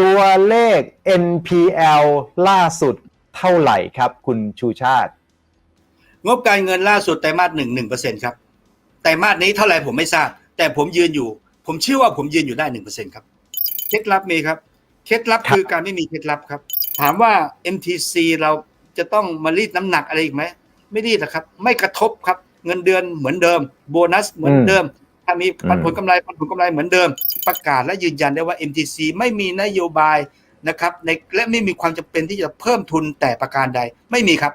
ตัวเลข NPL ล่าสุดเท่าไหร่ครับคุณชูชาติ งบการเงินล่าสุดไตรมาสหนึ่งหนึ่งเปอร์เซ็นครับไตรมาสนี้เท่าไหร่ผมไม่ทราบ แต่ผมยืนอยู่ ผมเชื่อว่าผมยืนอยู่ได้หนึ่งเปอร์เซ็นครับเคล็ดลับมีครับเคล็ดลับครับคือการไม่มีเคล็ดลับครับ ถามว่า MTC เราจะต้องมารีดน้ำหนักอะไรอีกไหมไม่รีดนะครับ ไม่กระทบครับ เงินเดือนเหมือนเดิม โบนัสเหมือนเดิมถ้ามีปันผลกำไรปันผลกำไรเหมือนเดิม ประกาศและยืนยันได้ว่า MTC ไม่มีนโยบายนะครับในและไม่มีความจำเป็นที่จะเพิ่มทุนแต่ประการใดไม่มีครับ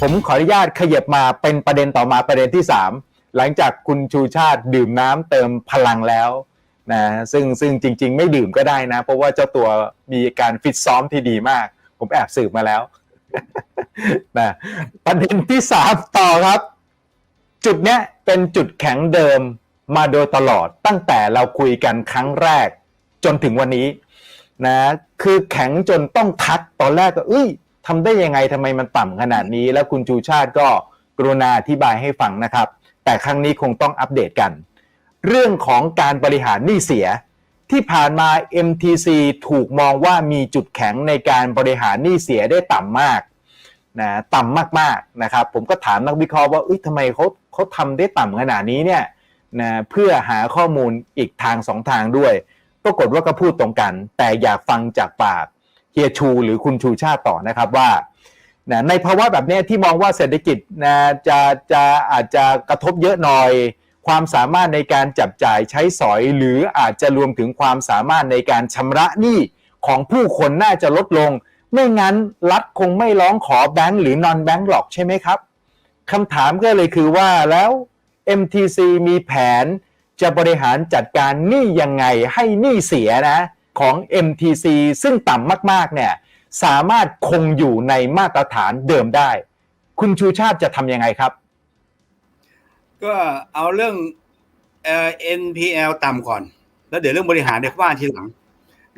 ผมขออนุญาตขยับมาเป็นประเด็นต่อมาประเด็นที่ 3 หลังจากคุณชูชาติดื่มน้ำเติมพลังแล้วนะซึ่งซึ่งจริง ๆ ไม่ดื่มก็ได้นะ เพราะว่าเจ้าตัวมีการฟิตซ้อมที่ดีมาก ผมแอบสืบมาแล้วนะประเด็นที่3ต่อครับ จุดเนี้ยเป็นจุดแข็งเดิมมาโดยตลอดตั้งแต่เราคุยกันครั้งแรก จนถึงวันนี้นะคือแข็งจนต้องทักตอนแรกก็เอ้ยทำได้ยังไงทำไมมันต่ำขนาดนี้ แล้วคุณชูชาติก็กรุณาอธิบายให้ฟังนะครับ แต่ครั้งนี้คงต้องอัปเดตกัน เรื่องของการบริหารหนี้เสีย ที่ผ่านมา MTC ถูกมองว่ามีจุดแข็งในการบริหารหนี้เสียได้ต่ำมากนะต่ำมากๆนะครับ ผมก็ถามนักวิเคราะห์ว่าเอ้ยทำไมเขาเขาทำได้ต่ำขนาดนี้เนี่ยนะเพื่อหาข้อมูลอีกทางสองทางด้วย ปรากฏว่าก็พูดตรงกัน แต่อยากฟังจากปากเฮียชูหรือคุณชูชาติต่อนะครับว่านะในภาวะแบบนี้ที่มองว่าเศรษฐกิจนะจะจะอาจจะกระทบเยอะหน่อย ความสามารถในการจับจ่ายใช้สอย หรืออาจจะรวมถึงความสามารถในการชำระหนี้ของผู้คนน่าจะลดลง ไม่งั้นรัฐคงไม่ร้องขอแบงก์หรือนอนแบงก์หรอกใช่ไหมครับคำถามก็เลยคือว่าแล้ว MTC มีแผนจะบริหารจัดการหนี้ยังไงให้หนี้เสียนะของ MTC ซึ่งต่ำมากๆเนี่ยสามารถคงอยู่ในมาตรฐานเดิมได้ คุณชูชาติจะทำยังไงครับ ก็เอาเรื่องเอ่อ NPL ต่ำก่อน แล้วเดี๋ยวเรื่องบริหารเดี๋ยวว่าทีหลัง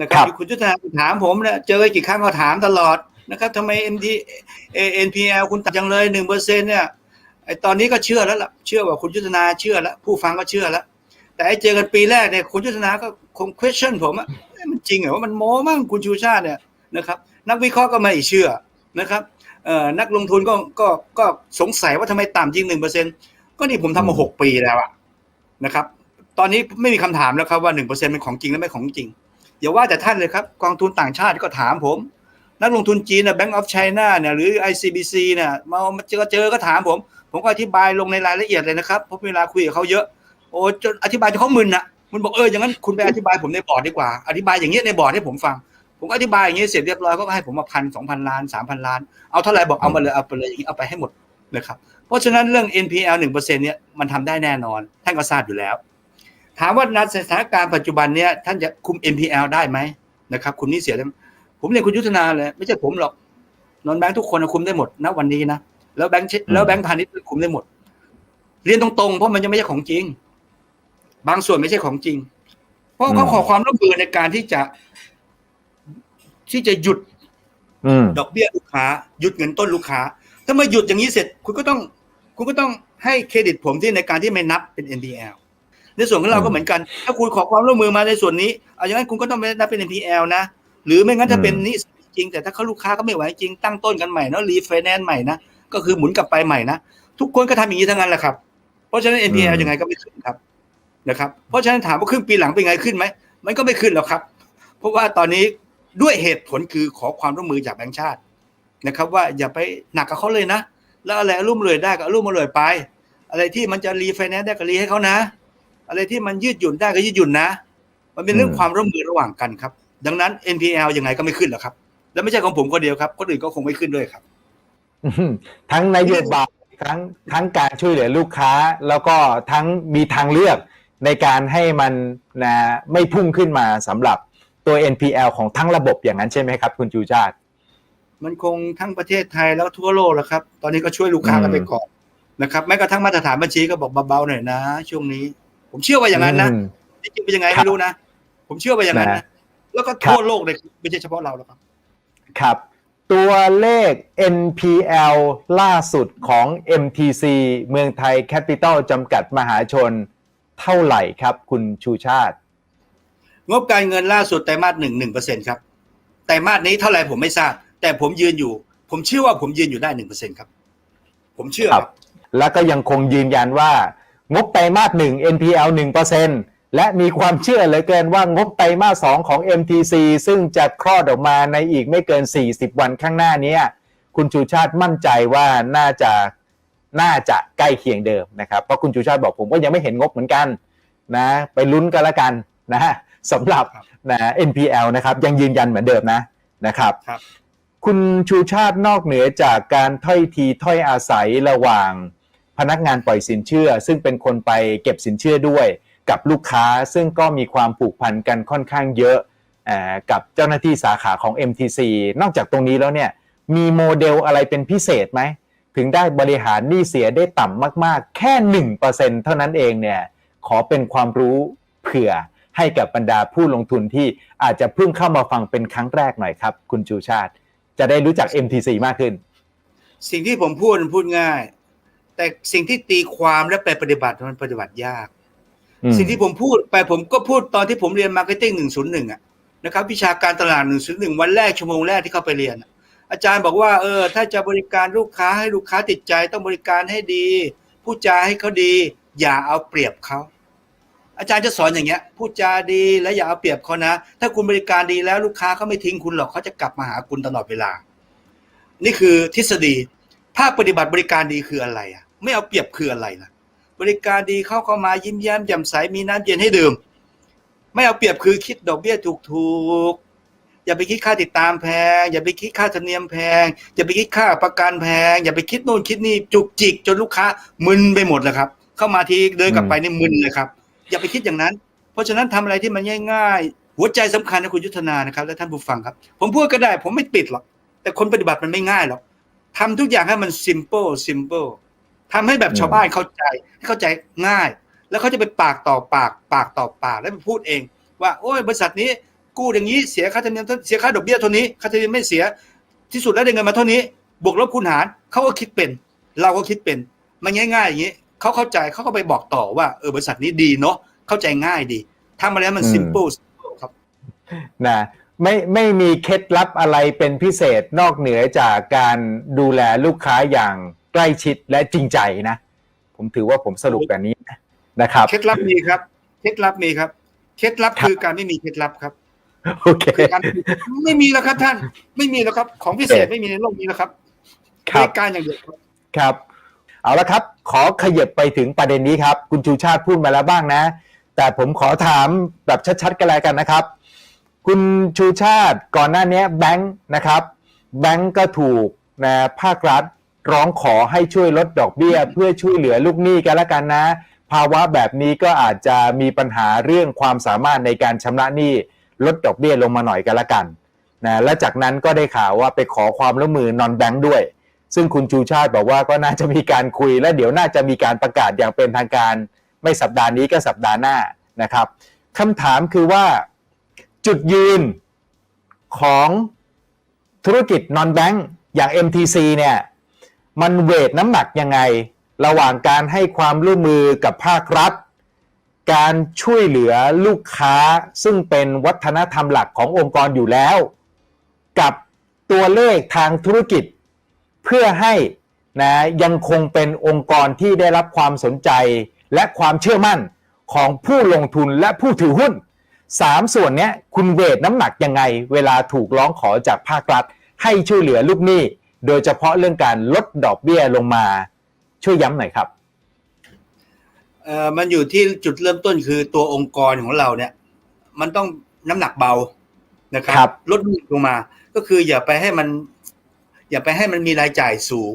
นะครับครับที่คุณจุธนาถามผมเนี่ยเจอกี่ครั้งก็ถามตลอดนะครับทำไม MD เอ่อ NPL คุณต่ำจังเลยหนึ่งเปอร์เซ็นเนี่ยไอตอนนี้ก็เชื่อแล้วล่ะเชื่อว่าคุณจุธนาเชื่อแล้วผู้ฟังก็เชื่อแล้ว แต่ไอเจอกันปีแรกเนี่ยคุณจุธนาก็คง question ผมอะเอ๊ะมันจริงเหรอว่ามันโม้มั่งคุณชูชาติเนี่ยนะครับ นักวิเคราะห์ก็ไม่เชื่อนะครับเอ่อนักลงทุนก็ก็ก็สงสัยว่าทำไมต่ำจริงหนึ่งเปอร์เซ็น ก็นี่ผมทำมาหกปีแล้วอะนะครับ ตอนนี้ไม่มีคำถามแล้วครับว่าหนึ่งเปอร์เซ็นเป็นของจริงและไม่ของจริงอย่าว่าแต่ท่านเลยครับ กองทุนต่างชาติก็ถามผม นักลงทุนจีนนะ Bank of China เนี่ยหรือ ICBC เนี่ยมามาเจอเจอก็ถามผม ผมก็อธิบายลงในรายละเอียดเลยนะครับเพราะเวลาคุยกับเขาเยอะโอ้จนอธิบายจนเขามึนอะมันบอกเอออย่างนั้นคุณไปอธิบายผมในบอร์ดดีกว่า อธิบายอย่างเงี้ยในบอร์ดให้ผมฟัง ผมก็อธิบายอย่างเงี้ยเสร็จเรียบร้อยเขาก็ให้ผมมาพันสองพันล้านสามพันล้าน เอาเท่าไหร่บอกเอามาเลยเอาไปเลยอย่างงี้เอาไปให้หมดนะครับเพ ราะฉะนั้นเรื่อง NPL หนึ่งเปอร์เซ็นเนี่ยมันทำได้แน่นอน ท่านก็ทราบอยู่แล้ว ถามว่าในสถานการณ์ปัจจุบันเนี่ยท่านจะคุม NPL ได้ไหมนะครับคุมหนี้เสียได้ไหมผมเรียนคุณยุทธนาเลย ไม่ใช่ผมหรอกนอนแบงค์ทุกคนคุมได้หมดณวันนี้นะแล้วแบงค์เชแล้วแบงค์พาณิชย์คุมได้หมด เรียนตรงๆ เพราะมันยังไม่ใช่ของจริง บางส่วนไม่ใช่ของจริง เพราะเขาอืมขอความร่วมมือในการที่จะที่จะหยุดอืมดอกเบี้ยลูกค้า หยุดเงินต้นลูกค้า ถ้ามาหยุดอย่างนี้เสร็จ คุณก็ต้อง คุณก็ต้องให้เครดิตผมที่ในการที่ไม่นับเป็น NPL ในส่วนของเราก็เหมือนกัน ถ้าคุณขอความร่วมมือมาในส่วนนี้เอาอย่างนั้นคุณก็ต้องไม่นับเป็น NPL นะ หรือไม่งั้นถ้าเป็นหนี้จริง แต่ถ้าเขาลูกค้าก็ไม่ไหวจริงตั้งต้นกันใหม่เนาะรีไฟแนนซ์ใหม่นะก็คือหมุนกลับไปใหม่นะทุกคนก็ทำอย่างนี้ทั้งนั้นแหละครับ เพราะฉะนั้น NPL อืมยังไงก็ไม่ขึ้นครับนะครับ เพราะฉะนั้นถามว่าครึ่งปีหลังเป็นไงขึ้นไหมมันก็ไม่ขึ้นหรอกครับ เพราะว่าตอนนี้ด้วยเหตุผลคือขอความร่วมมือจากแบงก์ชาตินะครับ ว่าอย่าไปหนักกับเขาเลยนะ แล้วอะไรรุ่มเลยได้ก็รุ่มมาเลยไป อะไรที่มันจะรีไฟแนนซ์ได้ก็รีให้เขานะ อะไรที่มันยืดหยุ่นได้ก็ยืดหยุ่นนะ มันเป็นเรื่องความร่วมมือระหว่างกันครับ ดังนั้น NPL ยังไงก็ไม่ขึ้นหรอกครับ แล้วไม่ใช่ของผมคนเดียวครับคนอื่นก็คงไม่ขึ้นด้วยครับทั้งนโยบายทั้งทั้งการช่วยเหลือลูกค้า แล้วก็ทั้งมีทางเลือกในการให้มันนะไม่พุ่งขึ้นมาสำหรับตัว NPL ของทั้งระบบอย่างนั้นใช่ไหมครับ คุณจูชาติ มันคงทั้งประเทศไทยแล้วทั่วโลกแล้วครับ ตอนนี้ก็ช่วยลูกค้ากันไปก่อนนะครับแม้กระทั่งมาตรฐานบัญชีก็บอกเบาๆหน่อยนะ ช่วงนี้ ผมเชื่อว่าอย่างนั้นนะอืมจริงๆเป็นยังไงครับไม่รู้นะ ผมเชื่อว่าอย่างนั้นนะนะแล้วก็ครับทั่วโลกเลยไม่ใช่เฉพาะเราแล้วครับ ครับ ตัวเลข NPL ล่าสุดของ MTC เมืองไทยแคปิตอลจำกัดมหาชน เท่าไหร่ครับคุณชูชาติ งบการเงินล่าสุดไตรมาสหนึ่งหนึ่งเปอร์เซ็นครับไตรมาสนี้เท่าไหร่ผมไม่ทราบ แต่ผมยืนอยู่ ผมเชื่อว่าผมยืนอยู่ได้หนึ่งเปอร์เซ็นครับ ผมเชื่อครับ แล้วก็ยังคงยืนยันว่างบไตรมาสหนึ่ง NPL 1%และมีความเชื่อเหลือเกินว่างบไตรมาสสองของ MTC ซึ่งจะคลอดออกมาในอีกไม่เกิน 40 วันข้างหน้าเนี้ยคุณชูชาติมั่นใจว่าน่าจะน่าจะใกล้เคียงเดิมนะครับ เพราะคุณชูชาติบอกผมก็ยังไม่เห็นงบเหมือนกันนะไปลุ้นกันละกันนะสำหรับนะ NPL นะครับยังยืนยันเหมือนเดิมนะนะครับ คุณชูชาตินอกเหนือจากการถ้อยทีถ้อยอาศัยระหว่างพนักงานปล่อยสินเชื่อ ซึ่งเป็นคนไปเก็บสินเชื่อด้วย กับลูกค้าซึ่งก็มีความผูกพันกันค่อนข้างเยอะกับเจ้าหน้าที่สาขาของ MTC นอกจากตรงนี้แล้วเนี่ยมีโมเดลอะไรเป็นพิเศษไหม ถึงได้บริหารหนี้เสียได้ต่ำมากๆ แค่ 1%เท่านั้นเองเนี่ยขอเป็นความรู้เผื่อให้กับบรรดาผู้ลงทุนที่อาจจะเพิ่งเข้ามาฟังเป็นครั้งแรกหน่อยครับ คุณชูชาติ จะได้รู้จัก MTC มากขึ้น สิ่งที่ผมพูดมันพูดง่าย แต่สิ่งที่ตีความและไปปฏิบัติมันปฏิบัติยากอืมสิ่งที่ผมพูดไปผมก็พูดตอนที่ผมเรียนมาร์เก็ตติ้งหนึ่งศูนย์หนึ่งอะนะครับวิชาการตลาดหนึ่งศูนย์หนึ่งวันแรกชั่วโมงแรกที่เข้าไปเรียนอะอาจารย์บอกว่าเออถ้าจะบริการลูกค้าให้ลูกค้าติดใจต้องบริการให้ดีพูดจาให้เขาดี อย่าเอาเปรียบเขา อาจารย์จะสอนอย่างเงี้ยพูดจาดีและอย่าเอาเปรียบเขานะ ถ้าคุณบริการดีแล้วลูกค้าเขาไม่ทิ้งคุณหรอกเขาจะกลับมาหาคุณตลอดเวลา นี่คือทฤษฎีภาคปฏิบัติบริการดีคืออะไรอะ ไม่เอาเปรียบคืออะไรล่ะ บริการดีเข้าเข้ามายิ้มแย้มแจ่มใสมีน้ำเย็นให้ดื่ม ไม่เอาเปรียบคือคิดดอกเบี้ยถูกๆอย่าไปคิดค่าติดตามแพง อย่าไปคิดค่าธรรมเนียมแพง อย่าไปคิดค่าประกันแพง อย่าไปคิดโน่นคิดนี่จุกจิกจนลูกค้ามึนไปหมดเลยครับ เข้ามาทีเดินกลับไปนี่มึนเลยครับ อย่าไปคิดอย่างนั้น เพราะฉะนั้นทำอะไรที่มันง่าย ๆ หัวใจสำคัญนะคุณยุทธนานะครับ และท่านผู้ฟังครับ ผมพูดก็ได้ ผมไม่ปิดหรอก แต่คนปฏิบัติมันไม่ง่ายหรอกทำทุกอย่างให้มัน simple simple ทำให้แบบชาวบ้านเข้าใจให้เข้าใจง่าย แล้วเขาจะไปปากต่อปากปากต่อปากแล้วไปพูดเอง ว่าโอ้ยบริษัทนี้กู้อย่างนี้เสียค่าธรรมเนียมเสียค่าดอกเบี้ยเท่านี้ค่าธรรมเนียมไม่เสียที่สุดแล้วได้เงินมาเท่านี้ บวกลบคูณหารเขาก็คิดเป็น เราก็คิดเป็น มันง่ายๆอย่างนี้ เขาเข้าใจเขาก็ไปบอกต่อว่าเออบริษัทนี้ดีเนาะเข้าใจง่ายดีทำมาแล้วมันอืม simple simple ครับนะไม่ไม่มีเคล็ดลับอะไรเป็นพิเศษนอกเหนือจากการดูแลลูกค้าอย่างใกล้ชิดและจริงใจนะ ผมถือว่าผมสรุปแบบนี้นะครับ เคล็ดลับมีครับ เคล็ดลับมีครับ เคล็ดลับคือการไม่มีเคล็ดลับครับโอเคคือการไม่มีแล้วครับท่าน ไม่มีแล้วครับ ของพิเศษโอเคไม่มีในโลกนี้แล้วครับครับบริการอย่างเดียวครับครับ เอาละครับ ขอขยับไปถึงประเด็นนี้ครับ คุณชูชาติพูดมาแล้วบ้างนะ แต่ผมขอถามแบบชัดๆกันแล้วกันนะครับ คุณชูชาติก่อนหน้านี้แบงค์นะครับแบงค์ก็ถูกนะภาครัฐร้องขอให้ช่วยลดดอกเบี้ย เพื่อช่วยเหลือลูกหนี้กันแล้วกันนะ ภาวะแบบนี้ก็อาจจะมีปัญหาเรื่องความสามารถในการชำระหนี้ลดดอกเบี้ยลงมาหน่อยกันละกันนะและจากนั้นก็ได้ข่าวว่าไปขอความร่วมมือนอนแบงค์ด้วย ซึ่งคุณชูชาติบอกว่าก็น่าจะมีการคุยและเดี๋ยวน่าจะมีการประกาศอย่างเป็นทางการ ไม่สัปดาห์นี้ก็สัปดาห์หน้านะครับคำถามคือว่าจุดยืนของธุรกิจนอนแบงก์อย่าง MTC เนี่ยมันเวทน้ำหนักยังไง ระหว่างการให้ความร่วมมือกับภาครัฐ การช่วยเหลือลูกค้าซึ่งเป็นวัฒนธรรมหลักขององค์กรอยู่แล้ว กับตัวเลขทางธุรกิจ เพื่อให้นะยังคงเป็นองค์กรที่ได้รับความสนใจและความเชื่อมั่นของผู้ลงทุนและผู้ถือหุ้นสามส่วนเนี้ยคุณเวทน้ำหนักยังไง เวลาถูกร้องขอจากภาครัฐ ให้ช่วยเหลือลูกหนี้ โดยเฉพาะเรื่องการลดดอกเบี้ยลงมา ช่วยย้ำหน่อยครับเอ่อมันอยู่ที่จุดเริ่มต้นคือตัวองค์กรของเราเนี่ย มันต้องน้ำหนักเบานะครัครับลดลงมา ก็คืออย่าไปให้มัน อย่าไปให้มันมีรายจ่ายสูง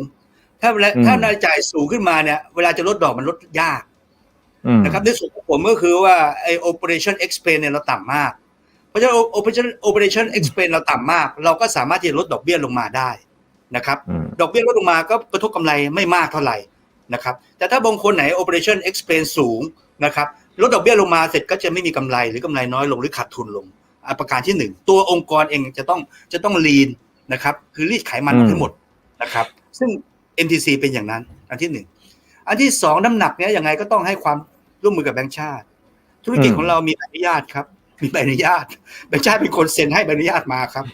ถ้าเวลาอืมถ้ารายจ่ายสูงขึ้นมาเนี่ยเวลาจะลดดอกมันลดยากอืมนะครับในส่วนของผมก็คือว่าไอ้ operation expense เนี่ยเราต่ำมาก เพราะฉะนั้น operation operation expense เราต่ำมาก เราก็สามารถที่จะลดดอกเบี้ยลงมาได้นะครับอืมดอกเบี้ยลดลงมาก็กระทบกำไรไม่มากเท่าไหร่นะครับแต่ถ้าบางคนไหน operation expense สูงนะครับลดดอกเบี้ยลงมาเสร็จก็จะไม่มีกำไรหรือกำไรน้อยลงหรือขาดทุนลงอะประการที่หนึ่งตัวองค์กรเองจะต้องจะต้อง lean นะครับ คือรีดไขมันออือกมให้หมดนะครับ ซึ่ง MTC เป็นอย่างนั้น อันที่หนึ่งอันที่สองน้ำหนักเนี้ยยังไงก็ต้องให้ความร่วมมือกับแบงก์ชาติ ธุรกิจของเรามีใบอนุญาตครับ มีใบอนุญาตแบงก์ชาติเป็นคนเซ็นให้ใบอนุญาตมาครับ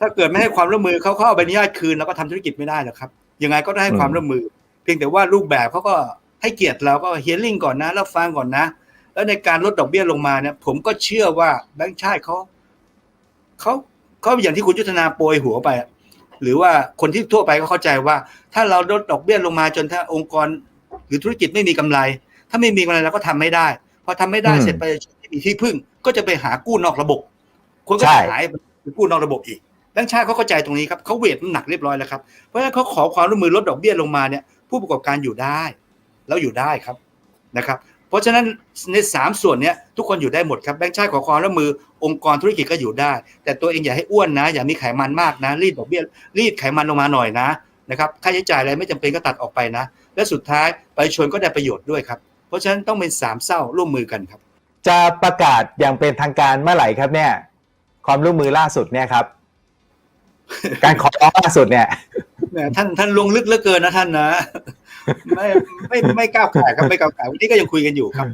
ถ้าเกิดไม่ให้ความร่วมมือเขาเขาเอาใบอนุญาตคืนเราก็ทำธุรกิจไม่ได้หรอกครับยังไงก็ได้ให้ความร่วมมือ เพียงแต่ว่ารูปแบบเขาก็ให้เกียรติเราก็เฮียริ่งก่อนนะรับฟังก่อนนะ แล้วในการลดดอกเบี้ยลงมาเนี่ย ผมก็เชื่อว่าแบงก์ชาติเขาเขา เขาอย่างที่คุณยุทธนาโปรยหัวไป หรือว่าคนที่ทั่วไปก็เข้าใจว่า ถ้าเราลดดอกเบี้ยลงมาจนถ้าองค์กร หรือธุรกิจไม่มีกำไร ถ้าไม่มีกำไรเราก็ทำไม่ได้พอทำไม่ได้เสร็จไปไม่มีที่พึ่ง ก็จะไปหากู้นอกระบบ คนก็จะหายไปกู้นอกระบบอีกแบงก์ชาติเขาเข้าใจตรงนี้ครับเขาเวทน้ำหนักเรียบร้อยแล้วครับเพราะฉะนั้นเขาขอความร่วมมือลดดอกเบี้ยลงมาเนี่ย ผู้ประกอบการอยู่ได้ แล้วอยู่ได้ครับนะครับ เพราะฉะนั้นในสามส่วนเนี้ยทุกคนอยู่ได้หมดครับแบงก์ชาติขอความร่วมมือองค์กรธุรกิจก็อยู่ได้ แต่ตัวเองอย่าให้อ้วนนะ อย่ามีไขมันมากนะ รีดดอกเบี้ยรีดไขมันลงมาหน่อยนะนะครับค่าใช้จ่ายอะไรไม่จำเป็นก็ตัดออกไปนะ และสุดท้ายไปชนก็ได้ประโยชน์ด้วยครับ เพราะฉะนั้นต้องเป็นสามเศร้าร่วมมือกันครับ จะประกาศอย่างเป็นทางการเมื่อไหร่ครับเนี่ย ความร่วมมือล่าสุดเนี่ยครับ การขอร้องล่าสุดเนี่ยแหมท่านท่านลงลึกเหลือเกินนะท่านนะ ไม่ไม่ไม่ก้าวไก่ายครับไม่ก้าวไก่ายวันนี้ก็ยังคุยกันอยู่ครับ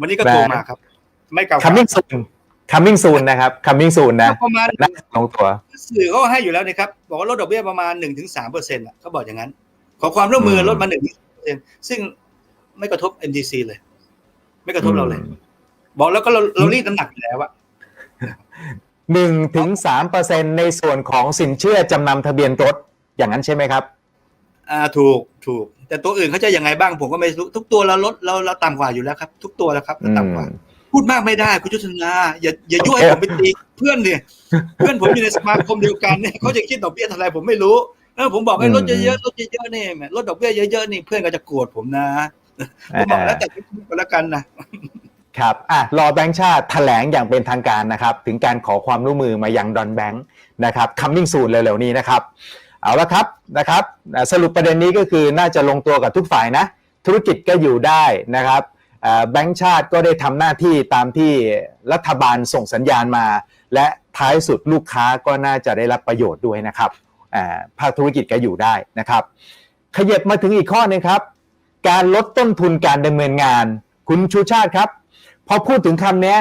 วันนี้ก็โทรมาครับ ไม่ก้าวไก่าย coming soon coming soon นะครับ coming soon นะประมาณน่าจะลงตัว สื่อเขาให้อยู่แล้วนะครับ บอกว่าลดดอกเบี้ยประมาณหนึ่งถึงสามเปอร์เซ็นต์เขาบอกอย่างนั้น ขอความร่วมมืออืมลดมาหนึ่งเปอร์เซ็นต์ซึ่งไม่กระทบ MDC เลย ไม่กระทบเราเลย บอกแล้วก็เราเรารีดน้ำหนักอยู่แล้วอะหนึ่งถึงสามเปอร์เซ็นในส่วนของสินเชื่อจำนำทะเบียนรถอย่างนั้นใช่ไหมครับ อ่าถูกถูก แต่ตัวอื่นเขาจะยังไงบ้างผมก็ไม่รู้ทุกตัวเราลดเราเราต่ำกว่าอยู่แล้วครับ ทุกตัวแล้วครับอืมต่ำกว่า พูดมากไม่ได้คุณยุทธนาอย่าอย่ายั่วให้ผมไปตีเพื่อนเนี่ยเพื่อนผมอยู่ในสมาคมเดียวกันเนี่ยเขาจะคิดดอกเบี้ยเท่าไหรผมไม่รู้แล้วผมบอกให้ลดเยอะๆลดเยอะๆนี่แหมลดดอกเบี้ยเยอะๆนี่เพื่อนก็จะโกรธผมนะผมบอกแล้วแต่ทุกคนก็แล้วกันนะครับอะรอแบงค์ชาติแถลงอย่างเป็นทางการนะครับ ถึงการขอความร่วมมือมายังดอนแบงค์นะครับ coming soon เร็วๆนี้นะครับ เอาละครับนะครับสรุปประเด็นนี้ก็คือน่าจะลงตัวกับทุกฝ่ายนะธุรกิจก็อยู่ได้นะครับแบงค์ชาติก็ได้ทำหน้าที่ตามที่รัฐบาลส่งสัญญาณมา และท้ายสุดลูกค้าก็น่าจะได้รับประโยชน์ด้วยนะครับภาคธุรกิจก็อยู่ได้นะครับขยับมาถึงอีกข้อหนึงครับ การลดต้นทุนการดำเนินงาน คุณชูชาติครับ พอพูดถึงคำนี้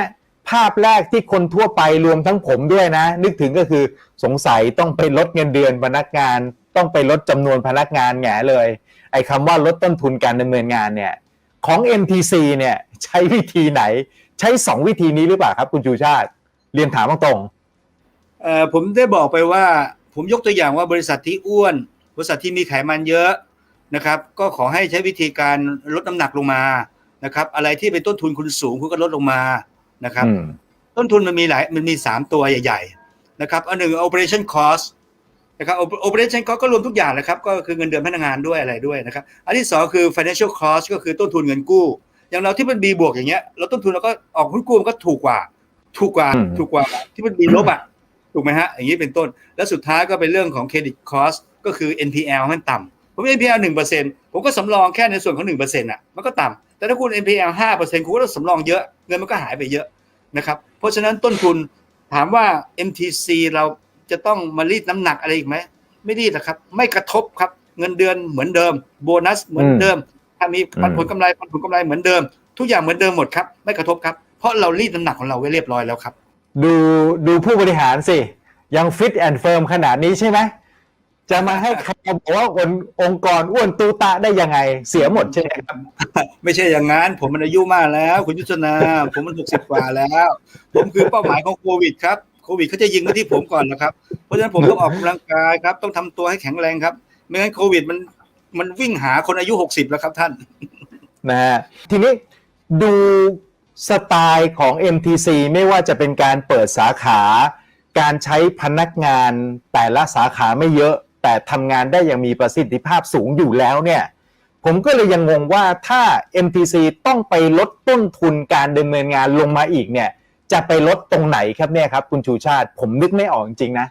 ภาพแรกที่คนทั่วไปรวมทั้งผมด้วยนะ นึกถึงก็คือสงสัยต้องไปลดเงินเดือนพนักงาน ต้องไปลดจำนวนพนักงานแง่เลย ไอ้คำว่าลดต้นทุนการดำเนินงานเนี่ยของ MTC เนี่ยใช้วิธีไหน ใช้ 2 วิธีนี้หรือเปล่าครับ คุณชูชาติ เรียนถามตรงเอ่อผมได้บอกไปว่า ผมยกตัวอย่างว่าบริษัทที่อ้วน บริษัทที่มีไขมันเยอะนะครับ ก็ขอให้ใช้วิธีการลดน้ำหนักลงมานะครับ อะไรที่เป็นต้นทุนคุณสูงคุณก็ลดลงมา นะคๆรับอืมต้นทุนมันมีหลายมันมีสามตัวใหญ่ ๆ นะครับอันหนึ่ง operation cost นะครับ operation cost ก็รวมทุกอย่างนะครับ ก็คือเงินเดือนพนักงานด้วยอะไรด้วยนะครับ อันที่สองคือ financial cost ก็คือต้นทุนเงินกู้ อย่างเราที่เป็น B บวกอย่างเงี้ยเราต้นทุนเราก็ออกหุ้นกู้มันก็ถูกกว่า ถูกกว่าอืมถูกกว่าที่เป็น B ลบอะถูกไหมฮะอย่างนี้เป็นต้น แล้วสุดท้ายก็เป็นเรื่องของ credit cost ก็คือ NPL มันต่ำผม NPL หนึ่งเปอร์เซ็นต์ผมก็สำรองแค่ในส่วนของหนึ่งเปอร์เซ็นต์อะมันก็ต่ำ แต่ถ้าคุณ NPL ห้าเปอร์เซ็นต์คุณก็ต้องสำรองเยอะ เงินมันก็หายไปเยอะนะครับ เพราะฉะนั้นต้นทุนถามว่า MTC เราจะต้องมารีดน้ำหนักอะไรอีกไหม ไม่รีดนะครับ ไม่กระทบครับ เงินเดือนเหมือนเดิม โบนัสเหมือนเดิมถ้ามีปันผลกำไรปันผลกำไรเหมือนเดิม ทุกอย่างเหมือนเดิมหมดครับ ไม่กระทบครับ เพราะเรารีดน้ำหนักของเราไว้เรียบร้อยแล้วครับ ดูดูผู้บริหารสิ ยังฟิตแอนด์เฟิร์มขนาดนี้ใช่ไหม จะมาให้ใครบอกว่าองค์องค์กรอ้วนตูตะได้ยังไง เสียหมดใช่ไหมครับ ไม่ใช่อย่างนั้น ผมมันอายุมากแล้ว คุณยุทธนา ผมมันหกสิบกว่าแล้ว ผมคือเป้าหมายของโควิดครับโควิดเขาจะยิงมาที่ผมก่อนนะครับ เพราะฉะนั้นผมต้องออกกำลังกายครับ ต้องทำตัวให้แข็งแรงครับ ไม่งั้นโควิดมันมันวิ่งหาคนอายุหกสิบแล้วครับท่านนะฮะทีนี้ดูสไตล์ของ MTC ไม่ว่าจะเป็นการเปิดสาขา การใช้พนักงานแต่ละสาขาไม่เยอะ แต่ทำงานได้อย่างมีประสิทธิภาพสูงอยู่แล้วเนี่ยผมก็เลยยังงงว่าถ้า MTC ต้องไปลดต้นทุนการดำเนินงานลงมาอีกเนี่ย จะไปลดตรงไหนครับเนี่ยครับ คุณชูชาติ ผมนึกไม่ออกจริงๆนะ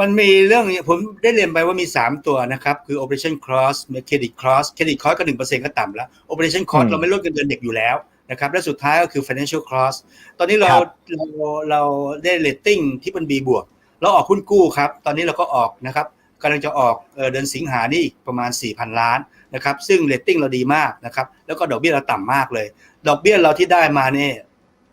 มันมีเรื่องนี้ผมได้เรียนไปว่ามี 3 ตัวนะครับ คือ operation cost มี credit cost credit cost ก็หนึ่งเปอร์เซ็นต์ก็ต่ำแล้ว operation cost อืมเราไม่ลดเงินเดือนเด็กอยู่แล้วนะครับ และสุดท้ายก็คือ financial cost ตอนนี้เราครับเราเราได้ rating ที่เป็น B บวกเราออกหุ้นกู้ครับ ตอนนี้เราก็ออกนะครับกำลังจะออกเอ่อเดือนสิงหานี่อีกประมาณ 4,000 ล้านนะครับซึ่งเรตติ้งเราดีมากนะครับแล้วก็ดอกเบี้ยเราต่ำมากเลย ดอกเบี้ยเราที่ได้มาเนี่ย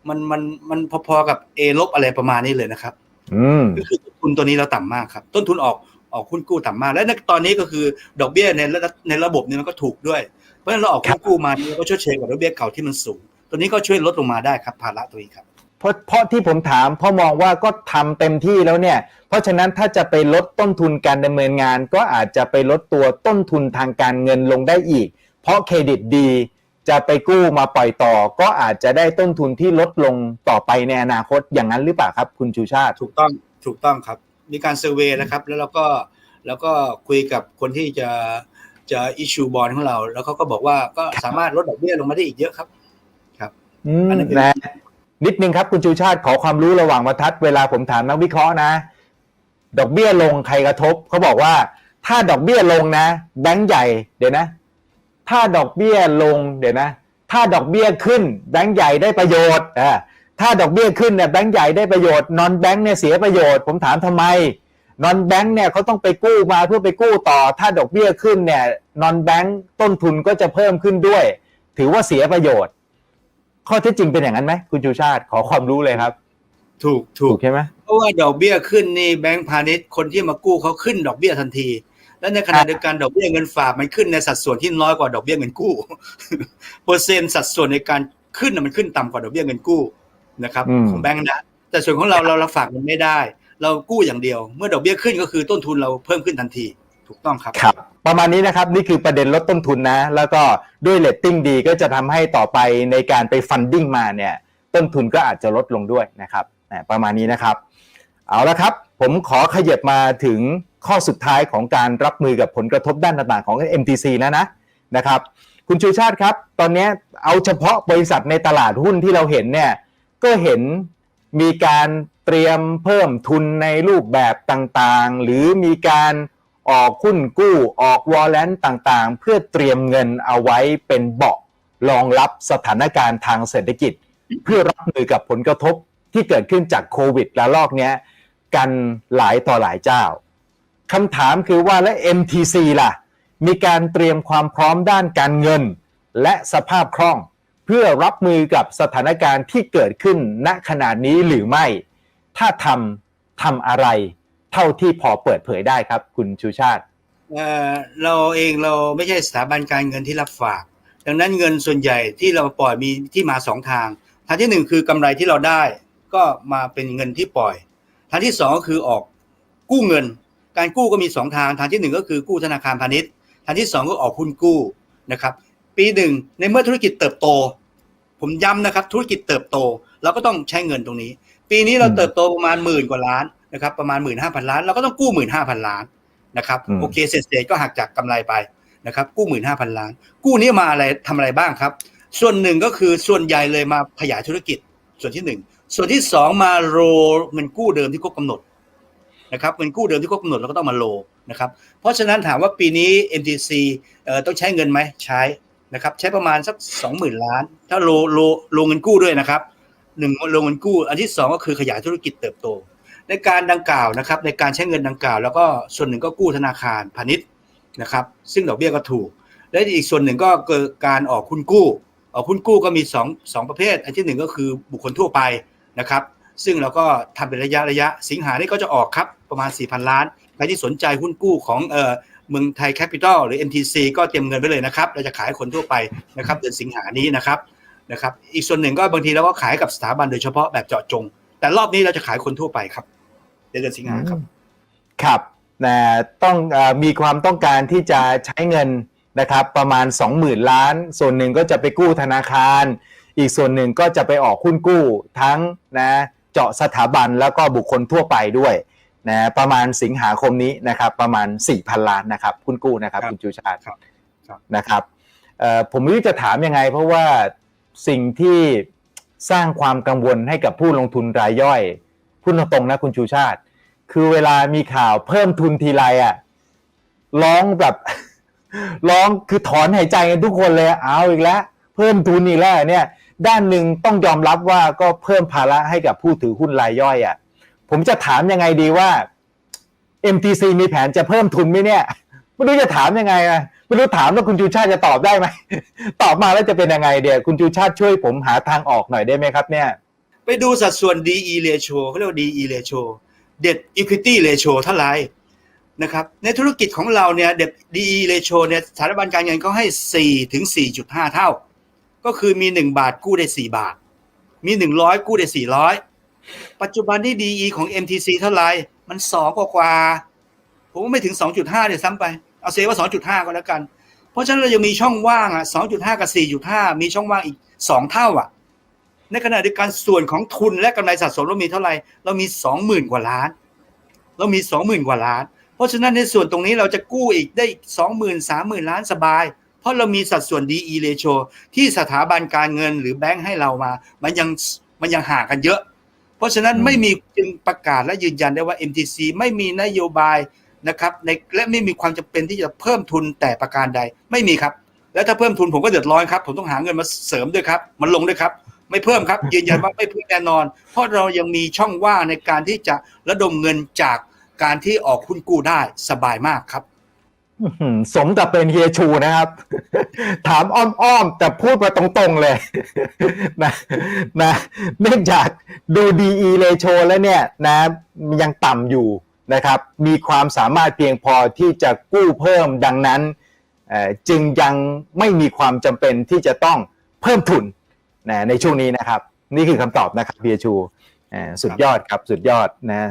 มันมันมันพอๆกับ A ลบอะไรประมาณนี้เลยนะครับอืมก็คือต้นทุนตัวนี้เราต่ำมากครับ ต้นทุนออกออกหุ้นกู้ต่ำมาก และในตอนนี้ก็คือดอกเบี้ยในระดับในระบบนี้มันก็ถูกด้วย เพราะฉะนั้นเราออกหุ้นกู้มานี่เราก็ชดเชยกับดอกเบี้ยเก่าที่มันสูง ตัวนี้ก็ช่วยลดลงมาได้ครับภาระตัวนี้ครับเพ ราะเพราะที่ผมถามเพราะมองว่าก็ทำเต็มที่แล้วเนี่ย เพราะฉะนั้นถ้าจะไปลดต้นทุนการดำเนินงาน ก็อาจจะไปลดตัวต้นทุนทางการเงินลงได้อีก เพราะเครดิตดี จะไปกู้มาปล่อยต่อ ก็อาจจะได้ต้นทุนที่ลดลงต่อไปในอนาคตอย่างนั้นหรือเปล่าครับ คุณชูชาติถูกต้องถูกต้องครับ มีการเซอร์เวยนะครับ แล้วเราก็แล้วก็คุยกับคนที่จะจะอิชูบอลของเรา แล้วเขาก็บอกว่าก็สามารถลดดอกเบี้ยลงมาได้อีกเยอะครับอืมอันนั้นคือ นิดนึงครับคุณชูชาติขอความรู้ระหว่างบรรทัดเวลาผมถามนักวิเคราะห์นะ ดอกเบี้ยลงใครกระทบเขาบอกว่า ถ้าดอกเบี้ยลงนะ แบงก์ใหญ่เดี๋ยวนะ ถ้าดอกเบี้ยลงเดี๋ยวนะ ถ้าดอกเบี้ยขึ้น แบงก์ใหญ่ได้ประโยชน์อ่าถ้าดอกเบี้ยขึ้นเนี่ยแบงก์ใหญ่ได้ประโยชน์นอนแบงก์เนี่ยเสียประโยชน์ ผมถามทำไมนอนแบงก์เนี่ยเขาต้องไปกู้มาเพื่อไปกู้ต่อ ถ้าดอกเบี้ยขึ้นเนี่ยนอนแบงก์ต้นทุนก็จะเพิ่มขึ้นด้วย ถือว่าเสียประโยชน์ ข้อเท็จจริงเป็นอย่างนั้นไหมคุณชูชาติขอความรู้เลยครับ ถูกถูถูกกใช่ไหมเพราะว่าดอกเบี้ยขึ้นนี่แบงก์พาณิชย์คนที่มากู้เขาขึ้นดอกเบี้ยทันที และในขณะเดียวกันดอกเบี้ยเงินฝากมันขึ้นในสัดส่วนที่น้อยกว่าดอกเบี้ยเงินกู้ เปอร์เซ็นต์สัดส่วนในการขึ้นน่ะมันขึ้นต่ำกว่าดอกเบี้ยเงินกู้นะครับของแบงก์นะแต่ส่วนของเราเราเราฝากมันไม่ได้ เรากู้อย่างเดียว เมื่อดอกเบี้ยขึ้นก็คือต้นทุนเราเพิ่มขึ้นทันที ถูกต้องครับครับ ประมาณนี้นะครับนี่คือประเด็นลดต้นทุนนะ แล้วก็ด้วยเลตติ้งดีก็จะทำให้ต่อไปในการไปฟันดิ้งมาเนี่ยต้นทุนก็อาจจะลดลงด้วยนะครับอ่ประมาณนี้นะครับ เอาละครับ ผมขอขยับมาถึงข้อสุดท้ายของการรับมือกับผลกระทบด้านต่างๆของ MTC แล้วนะนะครับ คุณชูชาติครับ ตอนนี้เอาเฉพาะบริษัทในตลาดหุ้นที่เราเห็นเนี่ยก็เห็นมีการเตรียมเพิ่มทุนในรูปแบบต่างๆ หรือมีการ ออกหุ้นกู้ออกวอลเลนต่างๆ เพื่อเตรียมเงินเอาไว้เป็นเบาะรองรับสถานการณ์ทางเศรษฐกิจ เพื่อรับมือกับผลกระทบที่เกิดขึ้นจากโควิดระลอกเนี้ยกันหลายต่อหลายเจ้าคำถามคือว่าและ MTC ล่ะ มีการเตรียมความพร้อมด้านการเงิน และสภาพคล่อง เพื่อรับมือกับสถานการณ์ที่เกิดขึ้นณขณะนี้หรือไม่ ถ้าทำทำอะไร เท่าที่พอเปิดเผยได้ครับ คุณชูชาติเอ่อเราเองเราไม่ใช่สถาบันการเงินที่รับฝาก ดังนั้นเงินส่วนใหญ่ที่เราปล่อยมีที่มาสองทาง ทางที่หนึ่งคือกำไรที่เราได้ก็มาเป็นเงินที่ปล่อย ทางที่สองก็คือออกกู้เงิน การกู้ก็มีสองทาง ทางที่หนึ่งก็คือกู้ธนาคารพาณิชย์ ทางที่สองก็ออกหุ้นกู้นะครับ ปีหนึ่งในเมื่อธุรกิจเติบโต ผมย้ำนะครับธุรกิจเติบโตเราก็ต้องใช้เงินตรงนี้ ปีนี้เราเติบโตประมาณหมื่นกว่าล้าน นะครับประมาณหมื่นห้าพันล้าน เราก็ต้องกู้หมื่นห้าพันล้านนะครับอืมโอเคเศษๆก็หักจากกำไรไปนะครับกู้หมื่นห้าพันล้าน กู้นี้มาอะไรทำอะไรบ้างครับ ส่วนหนึ่งก็คือส่วนใหญ่เลยมาขยายธุรกิจส่วนที่หนึ่งส่วนที่สองมาโรเงินกู้เดิมที่ครบกำหนดนะครับเงินกู้เดิมที่ครบกำหนดเราก็ต้องมาโลนะครับเพราะฉะนั้นถามว่าปีนี้ MTC เอ่อต้องใช้เงินไหมใช้นะครับใช้ประมาณสักสองหมื่นล้าน ถ้าโลโลโลเงินกู้ด้วยนะครับหนึ่งโลเงินกู้อันที่สองก็คือขยายธุรกิจเติบโต ในการดังกล่าวนะครับ ในการใช้เงินดังกล่าว แล้วก็ส่วนหนึ่งก็กู้ธนาคารพาณิชย์นะครับ ซึ่งดอกเบี้ยก็ถูก และอีกส่วนหนึ่งก็เกิดการออกหุ้นกู้ออกหุ้นกู้ก็มีสองสองประเภท อันที่หนึ่งก็คือบุคคลทั่วไปนะครับ ซึ่งเราก็ทำเป็นระยะระยะ สิงหานี่ก็จะออกครับประมาณ 4,000 ล้านใครที่สนใจหุ้นกู้ของเอ่อเมืองไทยแคปิตอลหรือ MTC ก็เตรียมเงินไว้เลยนะครับ เราจะขายให้คนทั่วไปนะครับเดือนสิงหานี้นะครับนะครับ อีกส่วนหนึ่งก็บางทีเราก็ขายกับสถาบันโดยเฉพาะแบบเจาะจง แต่รอบนี้เราจะขายคนทั่วไปครับ เดือนสิงหาครับ ครับนะต้องเออมีความต้องการที่จะใช้เงินนะครับประมาณ 20,000 ล้าน ส่วนหนึ่งก็จะไปกู้ธนาคาร อีกส่วนหนึ่งก็จะไปออกหุ้นกู้ทั้งนะเจาะสถาบันแล้วก็บุคคลทั่วไปด้วยนะประมาณสิงหาคมนี้นะครับประมาณ 4,000 ล้านนะครับหุ้นกู้นะครับครับคุณชูชาติครับครับนะครับเอ่อผมไม่รู้จะถามยังไง เพราะว่าสิ่งที่สร้างความกังวลให้กับผู้ลงทุนรายย่อย พูดตรงๆนะคุณชูชาติ คือเวลามีข่าวเพิ่มทุนทีไรอะร้องแบบร้องคือถอนหายใจกันทุกคนเลยเอาอีกแล้ว เพิ่มทุนอีกแล้วเนี่ย ด้านหนึ่งต้องยอมรับว่าก็เพิ่มภาระให้กับผู้ถือหุ้นรายย่อยอะผมจะถามยังไงดีว่า MTC มีแผนจะเพิ่มทุนไหมเนี่ยไม่รู้จะถามยังไงอะไม่รู้ถามแล้วคุณชูชาติจะตอบได้ไหมตอบมาแล้วจะเป็นยังไงเดี๋ยวคุณชูชาติช่วยผมหาทางออกหน่อยได้ไหมครับเนี่ย ไปดูสัดส่วน DE ratio เขาเรียกว่า DE ratio debt equity ratio เท่าไหร่นะครับในธุรกิจของเราเนี่ย debt DE ratio เนี่ยสถาบันการเงินเขาให้4ถึง4.5 เท่า ก็คือมี 1 บาทกู้ได้ 4 บาท มี 100 กู้ได้ 400 ปัจจุบันที่ DE ของ MTC เท่าไหร่มัน 2 กว่ากว่าผมว่าไม่ถึง 2.5เดี๋ยวซ้ำไป เอาเซว่า 2.5 ก็แล้วกัน เพราะฉะนั้นเรายังมีช่องว่างอะ2.5 กับ 4.5 มีช่องว่างอีก 2 เท่าอะ ในขณะเดียวกันส่วนของทุนและกำไรสะสมเรามีเท่าไหร่ เรามี 20,000 กว่าล้าน เรามี 20,000 กว่าล้าน เพราะฉะนั้นในส่วนตรงนี้เราจะกู้อีกได้20,000 30,000 ล้านสบาย เพราะเรามีสัดส่วน DE ratio ที่สถาบันการเงินหรือแบงค์ให้เรามา มันยังมันยังห่างกันเยอะ เพราะฉะนั้นอืมไม่มีจึงประกาศและยืนยันได้ว่า MTC ไม่มีนโยบายนะครับในและไม่มีความจำเป็นที่จะเพิ่มทุนแต่ประการใดไม่มีครับ แล้วถ้าเพิ่มทุนผมก็เดือดร้อนครับ ผมต้องหาเงินมาเสริมด้วยครับ มันลงด้วยครับ ไม่เพิ่มครับ ยืนยันว่าไม่เพิ่มแน่นอน เพราะเรายังมีช่องว่างในการที่จะระดมเงินจากการที่ออกหุ้นกู้ได้สบายมากครับสมกับเป็นเฮียชูนะครับ ถามอ้อมๆ แต่พูดมาตรงๆเลยนะนะเนื่องจากดู DE ratio แล้วเนี่ยนะยังต่ำอยู่นะครับ มีความสามารถเพียงพอที่จะกู้เพิ่มดังนั้น จึงยังไม่มีความจำเป็นที่จะต้องเพิ่มทุน นะในช่วงนี้นะครับ นี่คือคำตอบนะครับเบียชูสุดยอดครับสุดยอดนะ